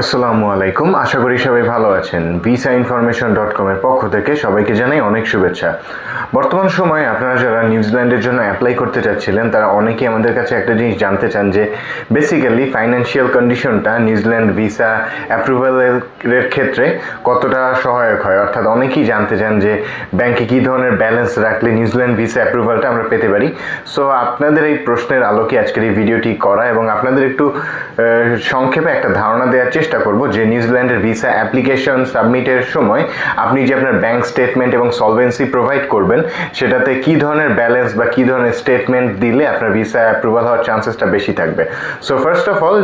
আসসালামু আলাইকুম। আশা করি সবাই ভালো আছেন। ভিসা ইনফরমেশন ডট কমের পক্ষ থেকে সবাইকে জানাই অনেক শুভেচ্ছা। বর্তমান সময়ে আপনারা যারা নিউজিল্যান্ডের জন্য অ্যাপ্লাই করতে চাচ্ছিলেন, তারা অনেকেই আমাদের কাছে একটা জিনিস জানতে চান যে বেসিক্যালি ফাইন্যান্সিয়াল কন্ডিশনটা নিউজিল্যান্ড ভিসা অ্যাপ্রুভালের ক্ষেত্রে কতটা সহায়ক হয়? অর্থাৎ অনেকেই জানতে চান যে ব্যাংকে কী ধরনের ব্যালেন্স রাখলে নিউজিল্যান্ড ভিসা অ্যাপ্রুভালটা আমরা পেতে পারি? সো আপনাদের এই প্রশ্নের আলোকে আজকের এই ভিডিওটি করা এবং আপনাদের একটু সংক্ষেপে একটা ধারণা দেওয়ার চেষ্টা করব যে নিউজিল্যান্ডের ভিসা অ্যাপ্লিকেশন সাবমিটের সময় আপনি যে আপনার ব্যাংক স্টেটমেন্ট এবং সলভেন্সি প্রোভাইড করবেন, সেটাতে কি ধরনের ব্যালেন্স বা কি ধরনের স্টেটমেন্ট দিলে আপনার ভিসা অ্যাপ্রুভাল হওয়ার চান্সেসটা বেশি থাকবে। সো ফার্স্ট অফ অল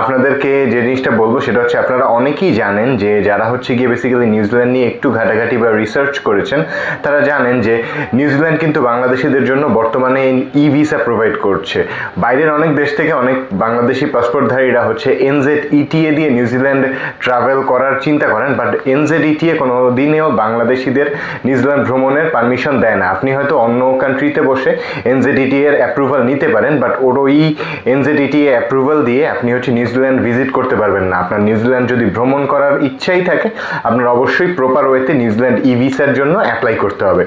আপনাদেরকে যে জিনিসটা বলব, সেটা হচ্ছে আপনারা অনেকেই জানেন যে যারা হচ্ছে গিয়ে বেসিক্যালি নিউজিল্যান্ড নিয়ে একটু ঘাটাঘাটি বা রিসার্চ করেছেন, তারা জানেন যে নিউজিল্যান্ড কিন্তু বাংলাদেশিদের জন্য বর্তমানে ই ভিসা প্রোভাইড করছে। বাইরের অনেক দেশ থেকে অনেক বাংলাদেশি পাসপোর্টধারীরা হচ্ছে এনজেড ইটিএ দিয়ে নিউজিল্যান্ড ট্রাভেল করার চিন্তা করেন বাট এনজেড ইটিএ কোনো দিনেও বাংলাদেশিদের নিউজিল্যান্ড ভ্রমণের পারমিশন দেয় না। আপনি হয়তো অন্য কান্ট্রিতে বসে এনজেডিটি এর অ্যাপ্রুভাল নিতে পারেন বাট ওর ওই এনজেডিটি অ্যাপ্রুভাল দিয়ে আপনি হচ্ছে নিউজিল্যান্ড ভিজিট করতে পারবেন না। আপনার নিউজিল্যান্ড যদি ভ্রমণ করার ইচ্ছাই থাকে, আপনার অবশ্যই প্রপার ওয়েতে নিউজিল্যান্ড ই ভিসার জন্য অ্যাপ্লাই করতে হবে।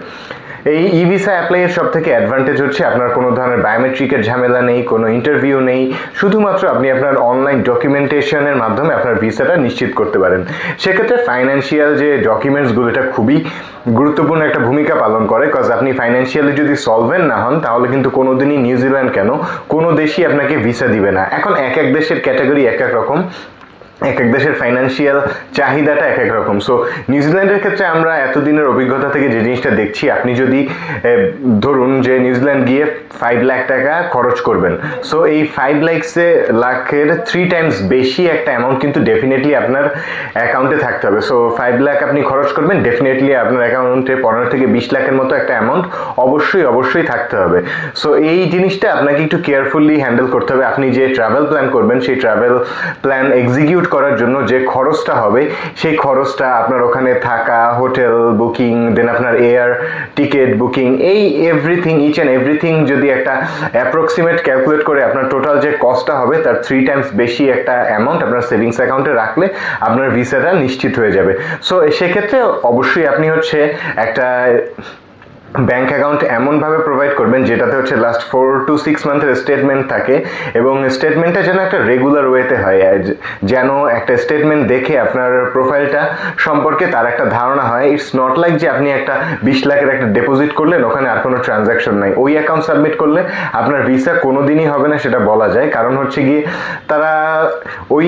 এই ই ভিসা অ্যাপ্লাইয়ের সব থেকে অ্যাডভান্টেজ হচ্ছে আপনার কোনো ধরনের বায়োমেট্রিকের ঝামেলা নেই, কোনো ইন্টারভিউ নেই। শুধুমাত্র আপনি আপনার অনলাইন ডকুমেন্টেশনের মাধ্যমে আপনার ভিসাটা নিশ্চিত করতে পারেন। সেক্ষেত্রে ফাইন্যান্সিয়াল যে ডকুমেন্টসগুলো এটা খুবই গুরুত্বপূর্ণ একটা ভূমিকা পালন করে। কজ আপনি ফাইন্যান্সিয়ালি যদি সলভেন্ট না হন, তাহলে কিন্তু কোনোদিনই নিউজিল্যান্ড কেন? কোনো দেশই আপনাকে ভিসা দিবে না। এখন এক এক দেশের ক্যাটাগরি এক এক রকম। এক এক দেশের ফাইন্যান্সিয়াল চাহিদাটা এক এক রকম সো নিউজিল্যান্ডের ক্ষেত্রে আমরা এতদিনের অভিজ্ঞতা থেকে যে জিনিসটা দেখছি, আপনি যদি ধরুন যে নিউজিল্যান্ড গিয়ে ফাইভ লাখ টাকা খরচ করবেন। সো এই ফাইভ লাখসে লাখের থ্রি টাইমস বেশি একটা অ্যামাউন্ট কিন্তু ডেফিনেটলি আপনার অ্যাকাউন্টে থাকতে হবে। সো ফাইভ লাখ আপনি খরচ করবেন ডেফিনেটলি আপনার অ্যাকাউন্টে পনেরো থেকে বিশ লাখের মতো একটা অ্যামাউন্ট অবশ্যই অবশ্যই থাকতে হবে। সো এই জিনিসটা আপনাকে একটু কেয়ারফুলি হ্যান্ডেল করতে হবে। আপনি যে ট্রাভেল প্ল্যান করবেন, সেই ট্রাভেল প্ল্যান এক্সিকিউট করার জন্য যে খরচটা হবে, সেই খরচটা আপনার ওখানে থাকা, হোটেল বুকিং দেন আপনার এয়ার টিকিট বুকিং, এই এভরিথিং ইচ অ্যান্ড এভরিথিং যদি একটা অ্যাপ্রক্সিমেট ক্যালকুলেট করে আপনার টোটাল যে কস্টটা হবে, তার থ্রি টাইমস বেশি একটা অ্যামাউন্ট আপনার সেভিংস অ্যাকাউন্টে রাখলে আপনার ভিসাটা নিশ্চিত হয়ে যাবে। সো সেক্ষেত্রে অবশ্যই আপনি হচ্ছে একটা ব্যাংক অ্যাকাউন্ট এমনভাবে প্রোভাইড করবেন, যেটাতে হচ্ছে লাস্ট ফোর টু সিক্স মান্থের স্টেটমেন্ট থাকে এবং স্টেটমেন্টটা যেন একটা রেগুলার ওয়েতে হয়। যেন একটা স্টেটমেন্ট দেখে আপনার প্রোফাইলটা সম্পর্কে তার একটা ধারণা হয়। ইটস নট লাইক যে আপনি একটা বিশ লাখের একটা ডিপোজিট করলেন, ওখানে আর কোনো ট্রানজাকশন নাই। ওই অ্যাকাউন্ট সাবমিট করলে আপনার ভিসা কোনো দিনই হবে না সেটা বলা যায়। কারণ হচ্ছে গিয়ে তারা ওই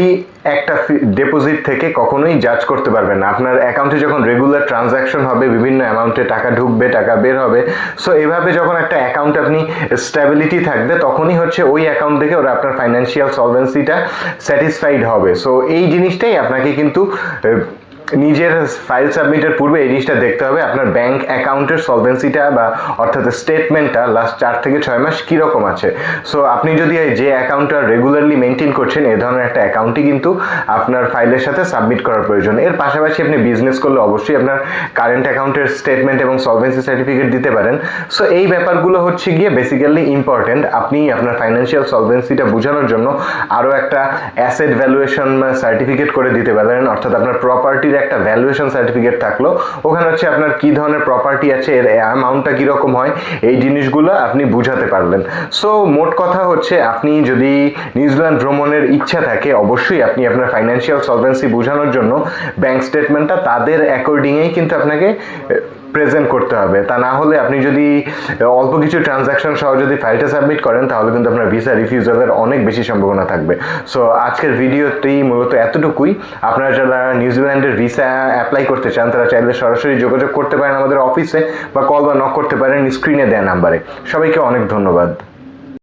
একটা ডিপোজিট থেকে কখনোই জাজ করতে পারবেন না। আপনার অ্যাকাউন্টে যখন রেগুলার ট্রানজাকশন হবে, বিভিন্ন অ্যামাউন্টে টাকা ঢুকবে, টাকা বের হবে। সো এভাবে যখন একটা অ্যাকাউন্ট আপনি স্ট্যাবিলিটি থাকবে, তখনই হচ্ছে ওই অ্যাকাউন্ট থেকে ওরা আপনার ফাইন্যান্সিয়াল সলভেন্সিটা স্যাটিসফাইড হবে। সো এই জিনিসটাই আপনাকে কিন্তু নিজের ফাইল সাবমিটের পূর্বে এই জিনিসটা দেখতে হবে, আপনার ব্যাংক অ্যাকাউন্টের সলভেন্সিটা বা অর্থাৎ স্টেটমেন্টটা লাস্ট চার থেকে ছয় মাস কীরকম আছে? সো আপনি যদি যে অ্যাকাউন্টটা রেগুলারলি মেনটেন করছেন, এ ধরনের একটা অ্যাকাউন্টই কিন্তু আপনার ফাইলের সাথে সাবমিট করার প্রয়োজন। এর পাশাপাশি আপনি বিজনেস করলে অবশ্যই আপনার কারেন্ট অ্যাকাউন্টের স্টেটমেন্ট এবং সলভেন্সি সার্টিফিকেট দিতে পারেন। সো এই ব্যাপারগুলো হচ্ছে গিয়ে বেসিক্যালি ইম্পর্টেন্ট আপনি আপনার ফাইন্যান্সিয়াল সলভেন্সিটা বোঝানোর জন্য আরও একটা অ্যাসেট ভ্যালুয়েশন সার্টিফিকেট করে দিতে পারেন, অর্থাৎ আপনার প্রপার্টির একটা ভ্যালুয়েশন সার্টিফিকেট থাকল। ওখানে হচ্ছে আপনার কি ধরনের প্রপার্টি আছে, এর অ্যামাউন্টটা কীরকম হয়, এই জিনিসগুলো আপনি বুঝাতে পারলেন। সো মোট কথা হচ্ছে আপনি যদি নিউজিল্যান্ড ভ্রমণের ইচ্ছা থাকে, অবশ্যই আপনি আপনার ফাইন্যান্সিয়াল সলভেন্সি বোঝানোর জন্য ব্যাংক স্টেটমেন্টটা তাদের অ্যাকর্ডিংয়েই কিন্তু আপনাকে প্রেজেন্ট করতে হবে। তা না হলে আপনি যদি অল্প কিছু ট্রানজাকশন সহ যদি ফাইলটা সাবমিট করেন, তাহলে কিন্তু আপনার ভিসা রিফিউজালের অনেক বেশি সম্ভাবনা থাকবে। সো আজকের ভিডিওটি মূলত এতটুকুই। আপনারা যারা নিউজিল্যান্ডের ভিসা অ্যাপ্লাই করতে চান, তারা চাইলে সরাসরি যোগাযোগ করতে পারেন আমাদের অফিসে বা কল বা নক করতে পারেন স্ক্রিনে দেয়া নাম্বারে সবাইকে অনেক ধন্যবাদ।